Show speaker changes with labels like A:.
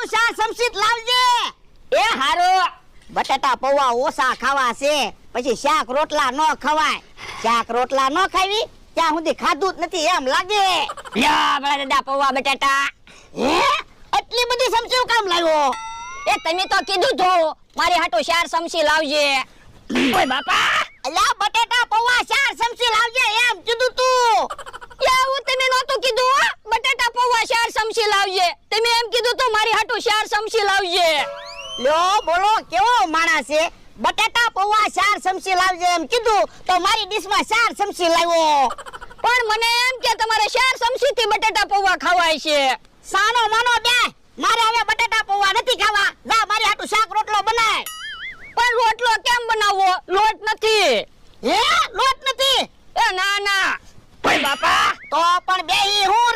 A: હાટુ શાક સમસીત લાવજે
B: એ હારો.
A: બટાટા પૌવા ઓસા ખાવા છે. પછી શાક રોટલા ન ખવાય. શાક રોટલા ન ખાવી ત્યાં સુધી ખાધું જ નથી એમ લાગે.
B: લ્યો બટાટા પૌવા બટાટા.
A: હે? આટલી બધી સમસ્યા કામ લાવ્યો?
B: એ તમે તો કીધું તો મારી હાટુ શાર સમસી લાવજે. ઓય બાપા.
A: અલ્યા બટાટા
B: લાવજે. તમે એમ કીધું તો મારી હાટુ શાર સમશી લાવજે.
A: લ્યો બોલો કેવો માણસ છે? બટાટા પૌવા શાર સમશી લાવજે એમ કીધું તો મારી ડીશમાં શાર સમશી લાવ્યો.
B: પણ મને એમ કે તમારે શાર સમશી થી બટાટા પૌવા ખાવાય છે.
A: સાનો માનો બે મારે હવે બટેટા પૌવા નથી ખાવા. જા મારી હાટુ શાક રોટલો બનાય.
B: પણ રોટલો કેમ બનાવવો? લોટ નથી.
A: હે? લોટ નથી?
B: એ ના ના. બાપા
A: તો પણ બે હું